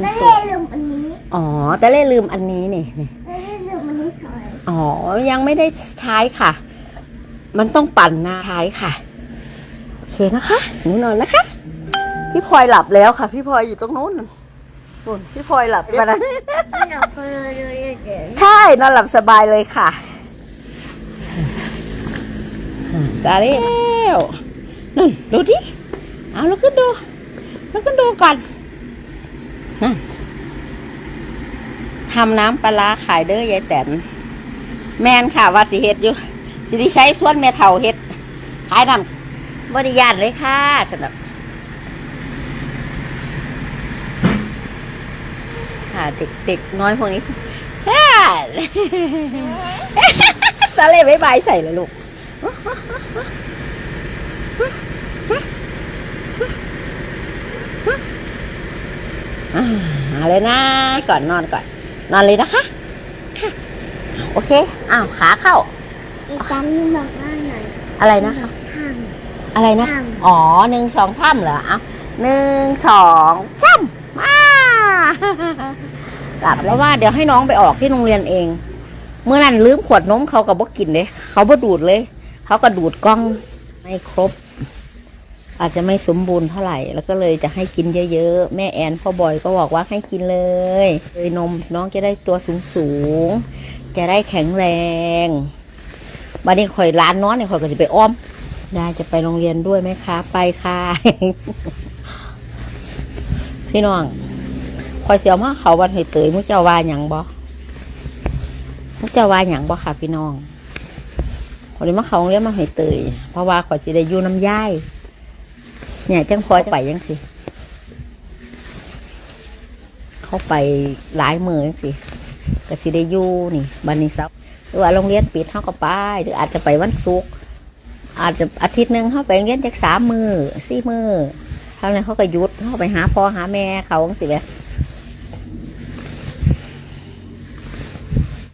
แล้วสุเล่ขลืมอันนี้อ๋อแต่เล่ลืมอันนี้นี่นี่แล้วเล่ลืมอันนี้ถอยอ๋อยังไม่ได้ใช้ค่ะ มันต้องปั่นนะใช้ค่ะโอเคนะคะหนูนอนนะคะ พี่พลอยหลับแล้วค่ะ พี่พลอยอยู่ตรงนู้นนู่นพี่พลอยหลับไปแล้วไม่หลับเพลินเลยเดี๋ยวใช่นอนหลับสบายเลยค่ะตาเร็วนั่นดูดิเอาลุกขึ้นดูลุกขึ้นดูก่อนนั่น ทำน้ำปลาขายเด้อยายแตนแมนค่ะว่าสิเฮ็ดอยู่สิได้ใช้ส่วนแม่เท่าเฮ็ดขายน้ำบริยานเลยค่ะสำหรับค่ะเด็กๆน้อยพวกนี้ฮ่าตาเล่บายบายใส่เลยลูก อ่าเอาเลยนะ ก่อนนอนก่อน นอนเลยนะคะ ค่ะ โอเค อ้าวขาเข้าอีกครั้งหนึงบอกว่าหน่อยอะไรนะคะห้ามอะไรนะถ้ำอ๋อหนึ่งสองถ้ำเหรอเอาหนึ่งสองถ้ำมาหลับแล้วว่าเดี๋ยวให้น้องไปออกที่โรงเรียนเอง เมื่อนั้นลืมขวดนมเขากับบ่กินเลย เขาบ่ดูดเลย เขาก็ดูดกล้องไม่ครบ อาจจะไม่สมบูรณ์เท่าไหร่ แล้วก็เลยจะให้กินเยอะๆ แม่แอนพ่อบอยก็บอกว่าให้กินเลยเลยนมน้องจะได้ตัวสูงๆ จะได้แข็งแรงบัดนี้ข่อยร้านน้อนเนี่ยข่อยก็จะไปอ้อมได้จะไปโรงเรียนด้วยไหมคะ ไปค่ะ พี่น้องคอยเสียวมาเขาวันเหยเตยมุเจ้าว่าหยังบ่มุเจ้าว่าหยังบ่ค่ะ พี่น้องพอดีมาเขาเรียนมาเหยเตยเพราะว่าขอยสิได้ยู่น้ำย่าย เนี่ยจังพอไปยังสิ เขาไปหลายมือยังสิก็สิได้อยู่นี่บันนี้ซับหรือว่าโรงเรียนปิดเขาก็ไป หรืออาจจะไปวันศุกร์อาจจะอาทิตย์หนึ่งเขาไปเรียนจากสามมือสี่มือเท่านั้นเขาก็หยุดเขาไปหาพ่อหาแม่เขาสิแบบ